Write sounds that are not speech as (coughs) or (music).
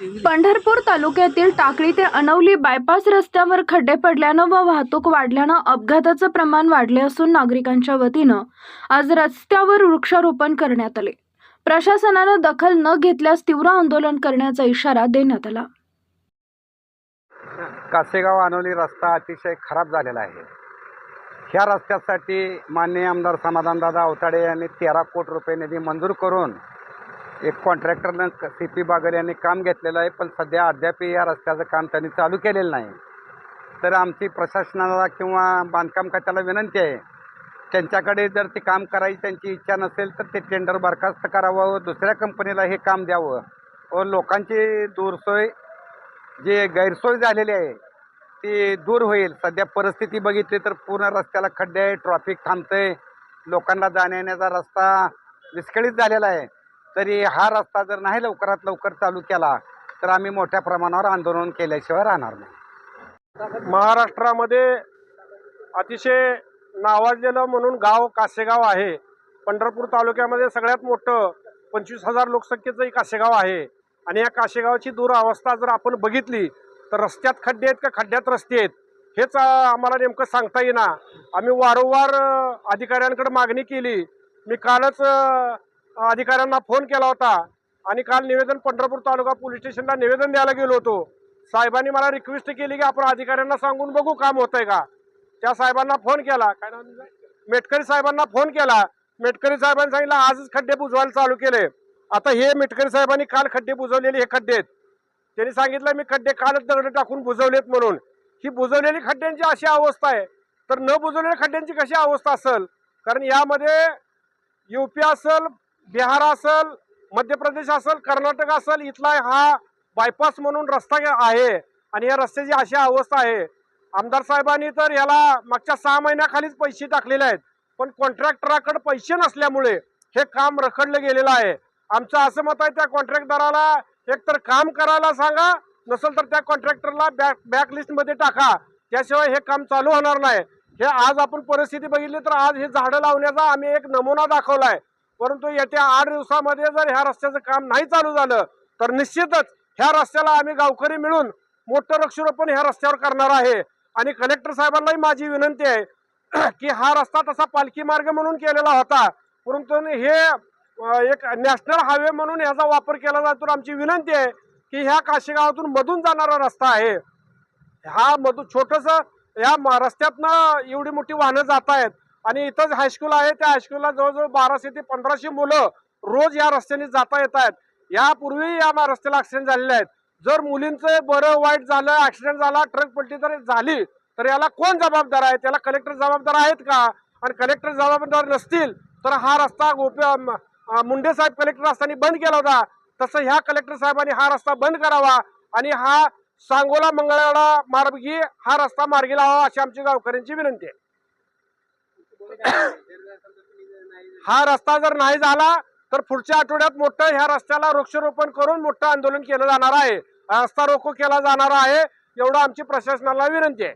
पंढरपूर तालुक्यातील टाकळी ते अनवली बायपास रस्त्यावर खड्डे पडल्यानं व वाहतूक वाढल्यानं अपघाताचं प्रमाण वाढले असून नागरिकांच्या वतीनं आज रस्त्यावर वृक्षारोपण करण्यात आले. प्रशासनानं दखल न घेतल्यास तीव्र आंदोलन करण्याचा इशारा देण्यात आला. कासेगाव अनवली रस्ता अतिशय खराब झालेला आहे. ह्या रस्त्यासाठी माननीय आमदार समाधानदादा अवताडे यांनी तेरा कोटी रुपये निधी मंजूर करून एक कॉन्ट्रॅक्टरनं सी पी बागर यांनी काम घेतलेलं आहे पण सध्या अद्याप या रस्त्याचं काम त्यांनी चालू केलेलं नाही. तर आमची प्रशासनाला किंवा बांधकाम खात्याला विनंती आहे त्यांच्याकडे जर ते काम करायची त्यांची इच्छा नसेल तर ते टेंडर बरखास्त करावं व दुसऱ्या कंपनीला हे काम द्यावं. व लोकांची दूरसोय जे गैरसोय झालेली आहे ती दूर होईल. सध्या परिस्थिती बघितली तर पूर्ण रस्त्याला खड्डे आहे ट्रॉफिक थांबतंय. लोकांना जाण्या येण्याचा रस्ता विस्कळीत झालेला आहे. तरी हा रस्ता जर नाही लवकरात लवकर चालू केला तर आम्ही मोठ्या प्रमाणावर आंदोलन केल्याशिवाय राहणार नाही. महाराष्ट्रामध्ये अतिशय नावाजलेलं म्हणून गाव कासेगाव आहे. पंढरपूर तालुक्यामध्ये सगळ्यात मोठं पंचवीस हजार लोकसंख्येचंही कासेगाव आहे. आणि या कासेगावाची दुरावस्था जर आपण बघितली तर रस्त्यात खड्डे आहेत का खड्ड्यात रस्ते आहेत हेच आम्हाला नेमकं सांगता येईना. आम्ही वारंवार अधिकाऱ्यांकडे मागणी केली. मी कालच अधिकाऱ्यांना फोन केला होता आणि काल निवेदन पंढरपूर तालुका पोलीस स्टेशनला निवेदन द्यायला गेलो होतो. साहेबांनी मला रिक्वेस्ट केली की आपण अधिकाऱ्यांना सांगून बघू काम होतंय का? त्या साहेबांना फोन केला. काय नाव मेटकरी साहेबांना फोन केला. मेटकरी साहेबांनी सांगितलं आजच खड्डे बुजवायला चालू केले. आता हे मेटकरी साहेबांनी काल खड्डे बुजवलेले हे खड्डे आहेत. त्यांनी सांगितलं मी खड्डे कालच दगड टाकून बुजवलेत म्हणून. ही बुजवलेली खड्ड्यांची अशी अवस्था आहे. तर न बुजवलेल्या खड्ड्यांची कशी अवस्था असेल? कारण यामध्ये युपी असेल बिहार असेल मध्य प्रदेश असेल कर्नाटक असेल इथला हा बायपास म्हणून रस्ता आहे. आणि या रस्त्याची अशी अवस्था आहे. आमदार साहेबांनी तर याला मागच्या सहा महिन्याखालीच पैसे टाकलेले आहेत. पण कॉन्ट्रॅक्टराकडे पैसे नसल्यामुळे हे काम रखडलं गेलेलं आहे. आमचं असं मत आहे त्या कॉन्ट्रॅक्टदाराला एकतर काम करायला सांगा नसेल तर त्या कॉन्ट्रॅक्टरला बॅक बॅक लिस्टमध्ये टाका. त्याशिवाय हे काम चालू होणार नाही. हे आज आपण परिस्थिती बघितली तर आज हे झाडं लावण्याचा आम्ही एक नमुना दाखवला आहे परंतु येत्या आठ दिवसामध्ये जर ह्या रस्त्याचं काम नाही चालू झालं तर निश्चितच ह्या रस्त्याला आम्ही गावकरी मिळून मोठं वृक्षारोपण ह्या रस्त्यावर करणार आहे. आणि कलेक्टर साहेबांनाही माझी विनंती आहे (clears throat) की हा रस्ता तसा पालखी मार्ग म्हणून केलेला होता. परंतु हे एक नॅशनल हायवे म्हणून ह्याचा वापर केला जातो आमची विनंती आहे की ह्या काशीगावातून मधून जाणारा रस्ता आहे. हा मधू छोटस या रस्त्यातनं एवढी मोठी वाहनं जात आहेत आणि इथंच हायस्कूल आहे. त्या हायस्कूलला जवळजवळ बाराशे ते पंधराशे मुलं रोज या रस्त्याने जाता येत आहेत. यापूर्वी या रस्त्याला ऍक्सिडेंट झालेले आहेत. जर मुलींचं बरं वाईट झालं ऍक्सिडेंट झाला ट्रक पलटी जर झाली तर याला कोण जबाबदार आहे? त्याला कलेक्टर जबाबदार आहेत का? आणि कलेक्टर जबाबदार नसतील तर हा रस्ता गोप मुंडे साहेब कलेक्टर असताना बंद केला होता. तसं ह्या कलेक्टर साहेबांनी हा रस्ता बंद करावा आणि हा सांगोला मंगळवाडा मार्गी हा रस्ता मार्गी लावा अशी आमची गावकऱ्यांची विनंती आहे. (coughs) हा रस्ता जर नाही झाला तर पुढच्या आठवड्यात मोठं ह्या रस्त्याला वृक्षारोपण करून मोठं आंदोलन केलं जाणार आहे. रस्ता रोको केला जाणार आहे एवढं आमची प्रशासनाला विनंती आहे.